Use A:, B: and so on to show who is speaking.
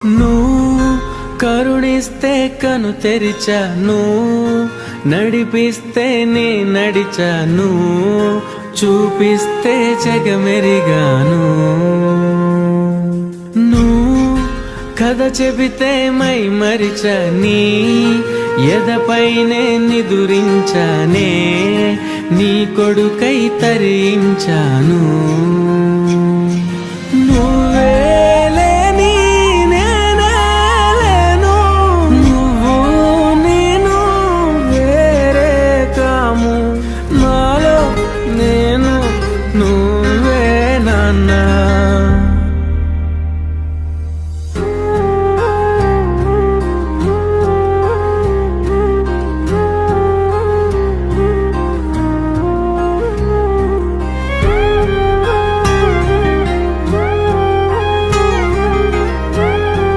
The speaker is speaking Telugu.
A: నువ్వు కరుణిస్తే కను తెరిచాను నడిపిస్తే నే నడిచాను చూపిస్తే జగమెరిగాను నువ్వు కథ చెబితే మై మరిచని ఎదపైనే నిదురించానే నీ కొడుకై తరించాను now.